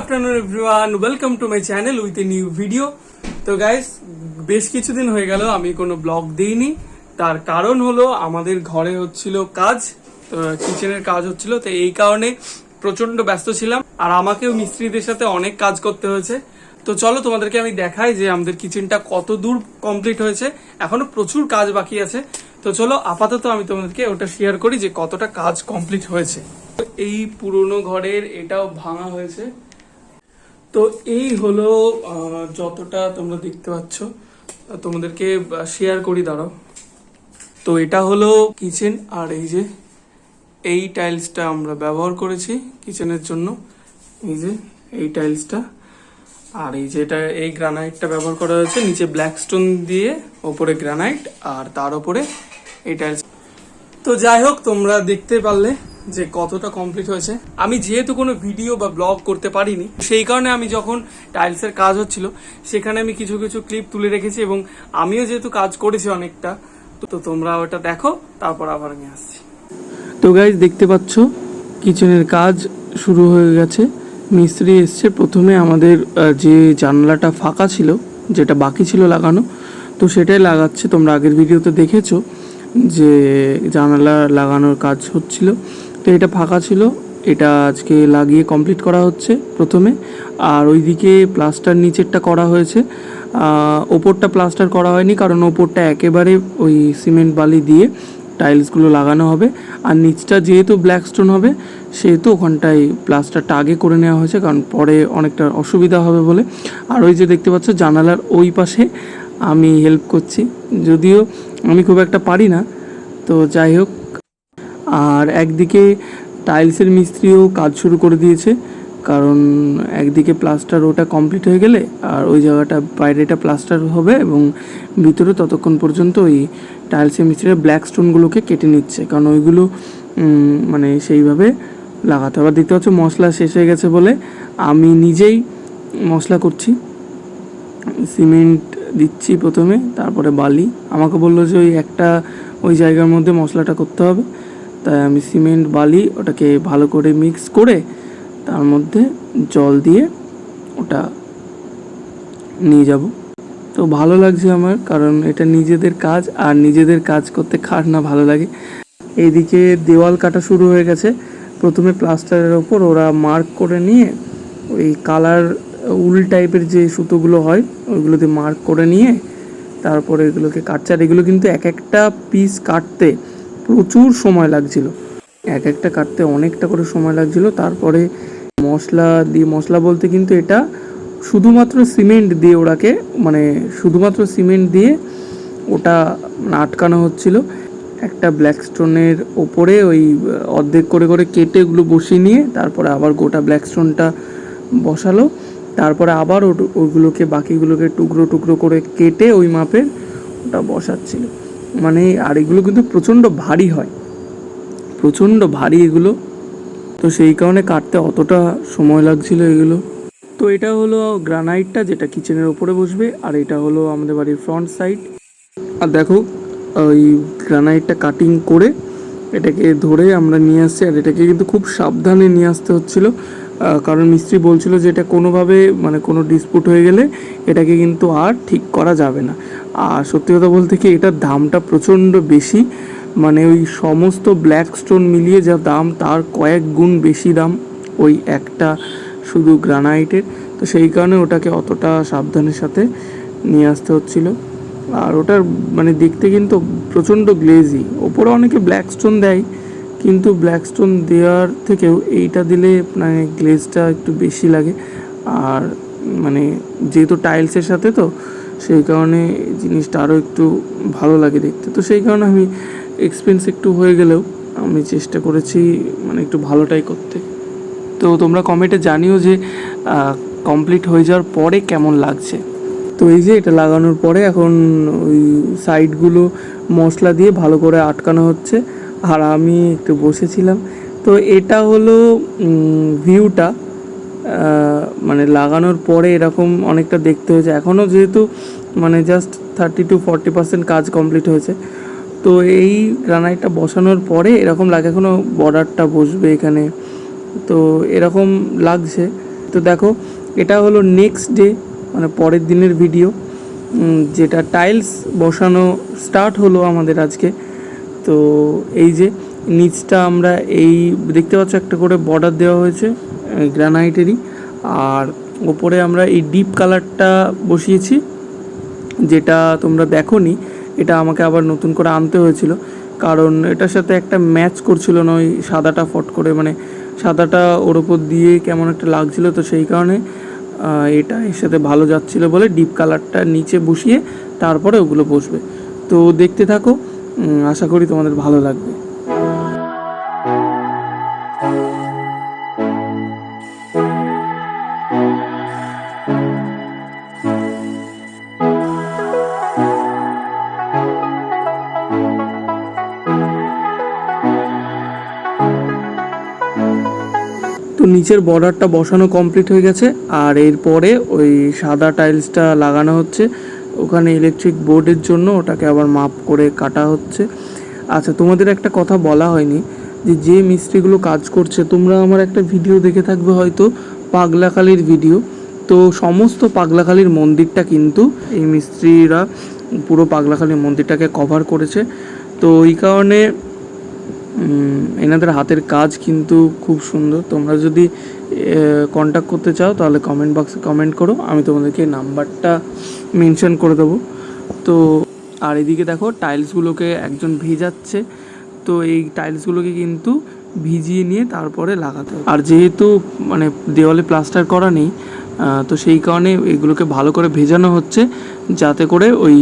Afternoon everyone welcome to my channel with a new video তো guys বেশ কিছুদিন হয়ে গেল, আমি কোনো ব্লগ দিইনি। তার কারণ হলো, আমাদের ঘরে হচ্ছিল কাজ কিচেনের কাজ হচ্ছিল, তো এই কারণে প্রচণ্ড ব্যস্ত ছিলাম। আর আমাকেও মিস্ত্রিদের সাথে অনেক কাজ করতে হয়েছে। তো চলো, তোমাদেরকে আমি দেখাই যে আমাদের কিচেনটা কত দূর কমপ্লিট হয়েছে। এখনও প্রচুর কাজ বাকি আছে। তো চলো, আপাতত আমি তোমাদেরকে ওটা শেয়ার করি যে কতটা কাজ কমপ্লিট হয়েছে। এই পুরনো ঘরের এটাও ভাঙা হয়েছে। তো এই হলো যতটা তোমরা দেখতে পাচ্ছ তোমাদেরকে শেয়ার করি, দাঁড়াও। তো এটা হলো কিচেন আর এই যে, এই টাইলসটা আমরা ব্যবহার করেছি কিচেনের জন্য। এই যে, এই টাইলসটা আর এই যে এটা, এই গ্রানাইটটা ব্যবহার করা হয়েছে, নিচে ব্ল্যাক স্টোন দিয়ে ওপরে গ্রানাইট আর তার ওপরে এই টাইলস তো যাই হোক, তোমরা দেখতে পারলে যে কতটা কমপ্লিট হয়েছে। আমি যেহেতু কোনো ভিডিও বা ব্লগ করতে পারিনি, সেই কারণে আমি যখন টাইলসের কাজ হচ্ছিল, সেখানে আমি কিছু কিছু ক্লিপ তুলে রেখেছি এবং আমিও যেহেতু কাজ করেছি অনেকটা, তো তোমরা ওটা দেখো, তারপর আবার আমি আসছি। তো গাইজ দেখতে পাচ্ছ কিচেনের কাজ শুরু হয়ে গেছে। মিস্ত্রি এসছে প্রথমে আমাদের যে জানলাটা ফাঁকা ছিল, যেটা বাকি ছিল লাগানো, তো সেটাই লাগাচ্ছে। তোমরা আগের ভিডিওতে দেখেছ যে জানালা লাগানোর কাজ হচ্ছিল। তো এটা ফাঁকা ছিল। এটা আজকে লাগিয়ে কমপ্লিট করা হচ্ছে প্রথমে। আর ওইদিকে প্লাস্টার নিচেরটা করা হয়েছে। ওপরটা প্লাস্টার করা হয়নি কারণ ওপরটা একেবারে ওই সিমেন্ট বালি দিয়ে টাইলসগুলো লাগানো হবে। আর নিচটা যেহেতু ব্ল্যাক স্টোন হবে, সেহেতু ওখানটায় প্লাস্টারটা আগে করে নেওয়া হয়েছে কারণ পরে অনেকটা অসুবিধা হবে বলে। আর ওই যে দেখতে পাচ্ছ জানালার ওই পাশে আমি হেল্প করছি। যদিও আমি খুব একটা পারি না। তো যাই হোক আর একদিকে টাইলসের মিস্ত্রিও কাজ শুরু করে দিয়েছে, কারণ একদিকে প্লাস্টার ওটা কমপ্লিট হয়ে গেলে আর ওই জায়গাটা বাইরেটা প্লাস্টার হবে এবং ভিতরে ততক্ষণ পর্যন্ত ওই টাইলসের মিস্ত্রিরা ব্ল্যাক স্টোনগুলোকে কেটে নিচ্ছে। কারণ ওইগুলো মানে সেইভাবে লাগাতে হবে। দেখতে পাচ্ছ মশলা শেষ হয়ে গেছে বলে আমি নিজেই মশলা করছি। সিমেন্ট দিচ্ছি প্রথমে, তারপরে বালি। আমাকে বলল যে ওই একটা ওই জায়গার মধ্যে মশলাটা করতে হবে। তাই আমি সিমেন্ট, বালি ওটাকে ভালো করে মিক্স করে তার মধ্যে জল দিয়ে ওটা নিয়ে যাব। তো ভালো লাগছে আমার কারণ এটা নিজেদের কাজ আর নিজেদের কাজ করতে খাট না ভালো লাগে। এইদিকে দেওয়াল কাটা শুরু হয়ে গেছে। প্রথমে প্লাস্টারের ওপর ওরা মার্ক করে নিয়ে ওই কালার উল টাইপের যে সুতোগুলো হয়, ওইগুলোতে মার্ক করে নিয়ে তারপরে এগুলোকে কাটছে। আর এগুলো কিন্তু এক একটা পিস কাটতে প্রচুর সময় লাগছিল। এক একটা কাটতে অনেকটা করে সময় লাগছিল। তারপরে মশলা দিয়ে, মশলা বলতে কিন্তু এটা শুধুমাত্র সিমেন্ট দিয়ে ওটাকে মানে শুধুমাত্র সিমেন্ট দিয়ে ওটা মানে আটকানো হচ্ছিল। একটা ব্ল্যাক স্টোনের ওপরে ওই অর্ধেক করে করে কেটে ওগুলো বসিয়ে নিয়ে তারপরে আবার গোটা ব্ল্যাক স্টোনটা বসালো। তারপরে আবার ওগুলোকে, বাকিগুলোকে টুকরো টুকরো করে কেটে ওই মাপের ওটা বসাচ্ছিল। মানে আর এগুলো কিন্তু প্রচণ্ড ভারী হয়। প্রচণ্ড ভারী এগুলো। তো সেই কারণে কাটতে অতটা সময় লাগছিল এগুলো। তো এটা হলো গ্রানাইটটা যেটা কিচেনের ওপরে বসবে, আর এটা হলো আমাদের বাড়ির ফ্রন্ট সাইড। আর দেখো, ওই গ্রানাইটটা কাটিং করে এটাকে ধরে আমরা নিয়ে আসছি, আর এটাকে কিন্তু খুব সাবধানে নিয়ে আসতে হচ্ছিল। কারণ মিস্ত্রি বলছিল যে এটা কোনোভাবে মানে কোনো ডিসপুট হয়ে গেলে এটাকে কিন্তু আর ঠিক করা যাবে না। আর সত্যি কথা বলতে কি, এটার দামটা প্রচণ্ড বেশি। মানে ওই সমস্ত ব্ল্যাক স্টোন মিলিয়ে যা দাম, তার কয়েক গুণ বেশি দাম ওই একটা শুধু গ্রানাইটের তো সেই কারণে ওটাকে অতটা সাবধানের সাথে নিয়ে আসতে হচ্ছিল। আর ওটার মানে দেখতে কিন্তু প্রচণ্ড গ্লেজি ওপরে অনেকে ব্ল্যাক স্টোন দেয়। কিন্তু ব্ল্যাক স্টোন দেওয়ার থেকেও এইটা দিলে মানে গ্লেজটা একটু বেশি লাগে। আর মানে যেহেতু টাইলসের সাথে তো, সেই কারণে জিনিসটা আরও একটু ভালো লাগে দেখতে। তো সেই কারণে আমি এক্সপেন্স একটু হয়ে গেলেও আমি চেষ্টা করেছি মানে একটু ভালোটাই করতে। তো তোমরা কমেন্টে জানিও যে কমপ্লিট হয়ে যাওয়ার পরে কেমন লাগছে। তো এই যে এটা লাগানোর পরে এখন ওই সাইডগুলো মশলা দিয়ে ভালো করে আটকানো হচ্ছে। আর আমি একটু বসেছিলাম। তো এটা হলো ভিউটা মানে লাগানোর পরে এরকম অনেকটা দেখতে হয়েছে। এখনও যেহেতু মানে just thirty two forty percent কাজ কমপ্লিট হয়েছে। তো এই গ্রানাইটটা বসানোর পরে এরকম লাগে এখনও বর্ডারটা বসবে এখানে। তো এরকম লাগছে। তো দেখো, এটা হলো নেক্সট ডে মানে পরের দিনের ভিডিও যেটা টাইলস বসানো স্টার্ট হলো আমাদের আজকে। তো এই যে নিচটা আমরা এই দেখতে পাচ্ছ একটা করে বর্ডার দেওয়া হয়েছে গ্রানাইটেরই আর ওপরে আমরা এই ডিপ কালারটা বসিয়েছি, যেটা তোমরা দেখোনি, এটা আমাকে আবার নতুন করে আনতে হয়েছিল। কারণ এটার সাথে একটা ম্যাচ করছিল না, ওই সাদাটা ফট করে মানে সাদাটা ওর ওপর দিয়ে কেমন একটা লাগছিল, তো সেই কারণে এটা এর সাথে ভালো যাচ্ছিল বলে ডিপ কালারটা নিচে বসিয়ে তারপরে ওগুলো বসবে। তো দেখতে থাকো আশা করি তোমাদের ভালো লাগবে। তো নিচের বর্ডারটা বসানো কমপ্লিট হয়ে গেছে, আর এরপরে ওই সাদা টাইলসটা লাগানো হচ্ছে। ওখানে ইলেকট্রিক বোর্ডের জন্য ওটাকে আবার মাপ করে কাটা হচ্ছে। আচ্ছা তোমাদের একটা কথা বলা হয়নি যে যে মিস্ত্রিগুলো কাজ করছে, তোমরা আমার একটা ভিডিও দেখে থাকবে হয়তো, পাগলাখালির ভিডিও তো সমস্ত পাগলাখালির মন্দিরটা কিন্তু এই মিস্ত্রিরা পুরো পাগলাখালির মন্দিরটাকে কভার করেছে। তো এই কারণে এনাদের হাতের কাজ কিন্তু খুব সুন্দর। তোমরা যদি কন্ট্যাক্ট করতে চাও তাহলে কমেন্ট বক্সে কমেন্ট করো। আমি তোমাদেরকে নাম্বারটা মেনশন করে দেবো। তো, আর এদিকে দেখো টাইলসগুলোকে একজন ভেজাচ্ছে। তো এই টাইলসগুলোকে কিন্তু ভিজিয়ে নিয়ে তারপরে লাগাতে হবে। আর যেহেতু মানে দেওয়ালে প্লাস্টার করা নেই তো সেই কারণে এগুলোকে ভালো করে ভেজানো হচ্ছে। যাতে করে ওই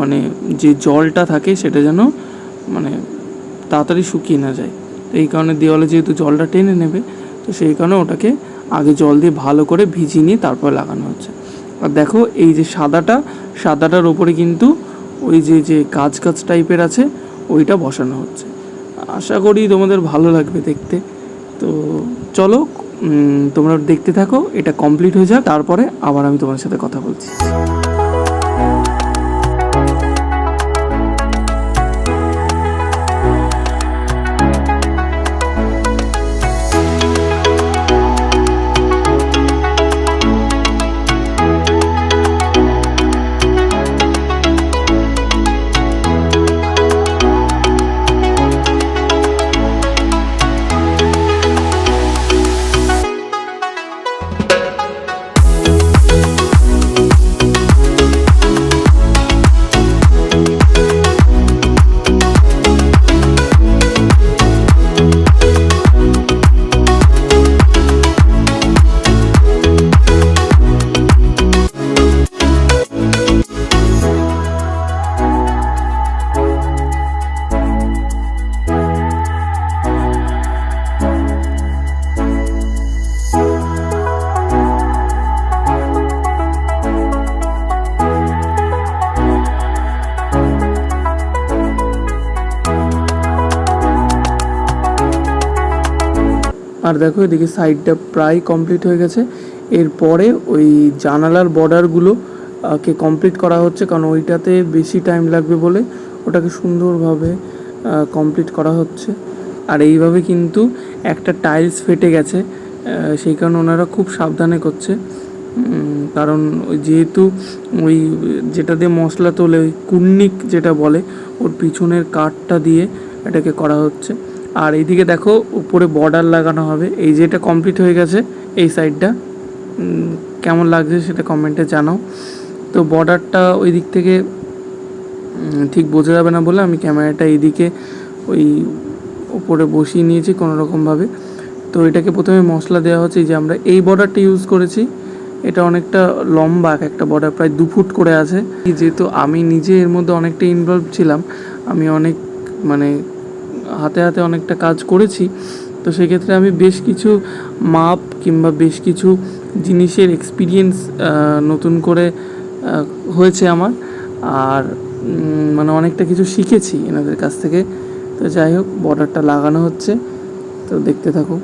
মানে যে জলটা থাকে সেটা যেন মানে তাড়াতাড়ি শুকিয়ে না যায়। তো এই কারণে দেওয়ালে যেহেতু জলটা টেনে নেবে, তো সেই কারণে ওটাকে আগে জল দিয়ে ভালো করে ভিজিয়ে নিয়ে তারপর লাগানো হচ্ছে। আর দেখো, এই যে সাদাটা, সাদাটার ওপরে কিন্তু ওই যে যে গাছ গাছ টাইপের আছে, ওইটা বসানো হচ্ছে। আশা করি তোমাদের ভালো লাগবে দেখতে। তো চলো তোমরা দেখতে থাকো, এটা কমপ্লিট হয়ে যাক, তারপরে আবার আমি তোমার সাথে কথা বলছি। আর দেখো এদিকে সাইডটা প্রায় কমপ্লিট হয়ে গেছে। এরপরে ওই জানালার বর্ডারগুলো কে কমপ্লিট করা হচ্ছে, কারণ ওইটাতে বেশি টাইম লাগবে বলে ওটাকে সুন্দরভাবে কমপ্লিট করা হচ্ছে। আর এইভাবে কিন্তু একটা টাইলস ফেটে গেছে সেই কারণে ওনারা খুব সাবধানে করছে। কারণ ওই যেহেতু ওই যেটা দিয়ে মশলা তোলে, ওই কুন্নিক যেটা বলে, ওর পিছনের কাঠটা দিয়ে এটাকে করা হচ্ছে। আর এইদিকে দেখো, উপরে বর্ডার লাগানো হবে। এই যে এটা কমপ্লিট হয়ে গেছে, এই সাইডটা কেমন লাগছে সেটা কমেন্টে জানাও। তো বর্ডারটা ওই দিক থেকে ঠিক বোঝা যাবে না বলে আমি ক্যামেরাটা এইদিকে ওই উপরে বসিয়ে নিয়েছি কোনো রকমভাবে তো এটাকে প্রথমে মশলা দেওয়া হচ্ছে যে আমরা এই বর্ডারটা ইউজ করেছি। এটা অনেকটা লম্বা একটা বর্ডার প্রায় দু ফুট করে আছে। যেহেতু আমি নিজে এর মধ্যে অনেকটা ইনভলভ ছিলাম, আমি অনেক মানে হাতে হাতে অনেকটা কাজ করেছি। তো সেক্ষেত্রে আমি বেশ কিছু মাপ কিংবা বেশ কিছু জিনিসের এক্সপিরিয়েন্স নতুন করে হয়েছে আমার। আর মানে অনেকটা কিছু শিখেছি এনাদের কাছ থেকে। তো যাই হোক বর্ডারটা লাগানো হচ্ছে। তো দেখতে থাকো।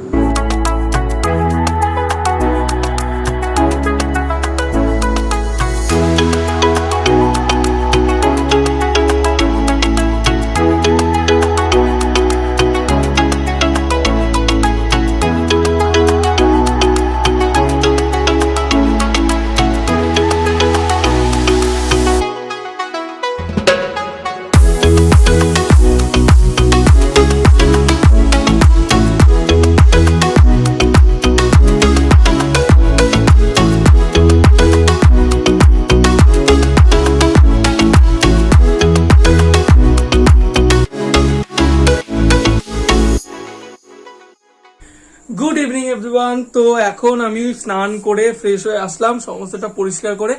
এভরিওয়ান তো এখন আমি স্নান করে ফ্রেশ হয়ে আসলাম, সমস্তটা পরিষ্কার করে।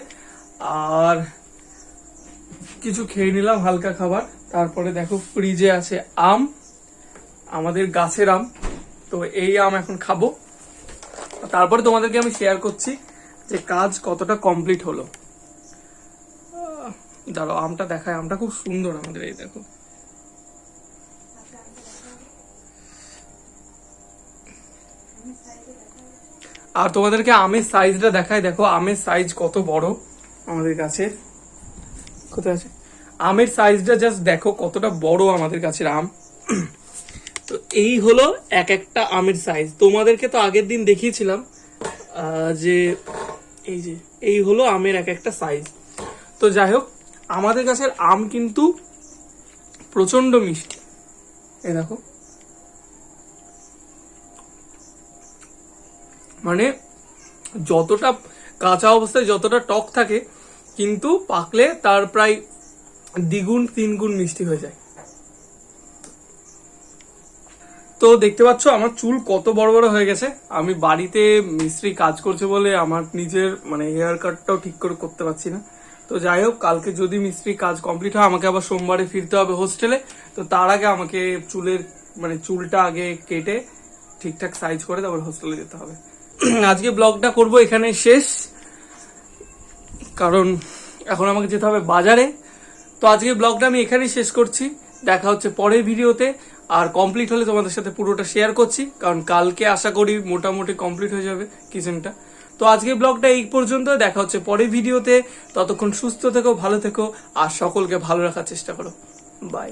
আর কিছু খেয়ে নিলাম, হালকা খাবার। তারপরে দেখো ফ্রিজে আছে আম, আমাদের গাছের আম। তো এই আম এখন খাব। তারপরে তোমাদেরকে আমি শেয়ার করছি যে কাজ কতটা কমপ্লিট হলো। দাঁড়াও, আমটা দেখায় আমটা খুব সুন্দর আমাদের, এই দেখো। আর তোমাদেরকে আমের সাইজটা দেখায় দেখো, আমের সাইজ কত বড়। আমাদের গাছের কোথায় আছে? আমের সাইজটা জাস্ট দেখো কতটা বড় আমাদের গাছের আম। তো এই হলো এক একটা আমের সাইজ তোমাদেরকে তো আগের দিন দেখিয়েছিলাম যে এই যে, এই হলো আমের এক একটা সাইজ তো যাই হোক, আমাদের গাছের আম কিন্তু প্রচণ্ড মিষ্টি। এই দেখো। মানে যতটা কাঁচা অবস্থায় যতটা টক থাকে, কিন্তু পাকলে তার প্রায় দ্বিগুণ, তিনগুণ মিষ্টি হয়ে যায়। তো দেখতে পাচ্ছ, আমার চুল কত বড় বড় হয়ে গেছে। আমি বাড়িতে মিস্ত্রি কাজ করছে বলে আমার নিজের মানে হেয়ার কাটটাও ঠিক করে করতে পারছি না। তো যাই হোক, কালকে যদি মিস্ত্রি কাজ কমপ্লিট হয়, আমাকে আবার সোমবারে ফিরতে হবে হোস্টেলে তো তার আগে আমাকে চুলের মানে চুলটা আগে কেটে ঠিকঠাক সাইজ করে তারপর হোস্টেলে যেতে হবে। আজকে ব্লগটা করব এখানে শেষ। কারণ এখন আমাকে যেতে হবে বাজারে। তো আজকে ব্লগটা আমি এখানেই শেষ করছি। দেখা হচ্ছে পরের ভিডিওতে। আর কমপ্লিট হলে তোমাদের সাথে পুরোটা শেয়ার করছি। কারণ কালকে আশা করি মোটামুটি কমপ্লিট হয়ে যাবে কিচেনটা। তো আজকে ব্লগটা এই পর্যন্ত। দেখা হচ্ছে পরের ভিডিওতে। ততক্ষণ সুস্থ থেকো, ভালো থেকো। আর সকলকে ভালো রাখার চেষ্টা করো। বাই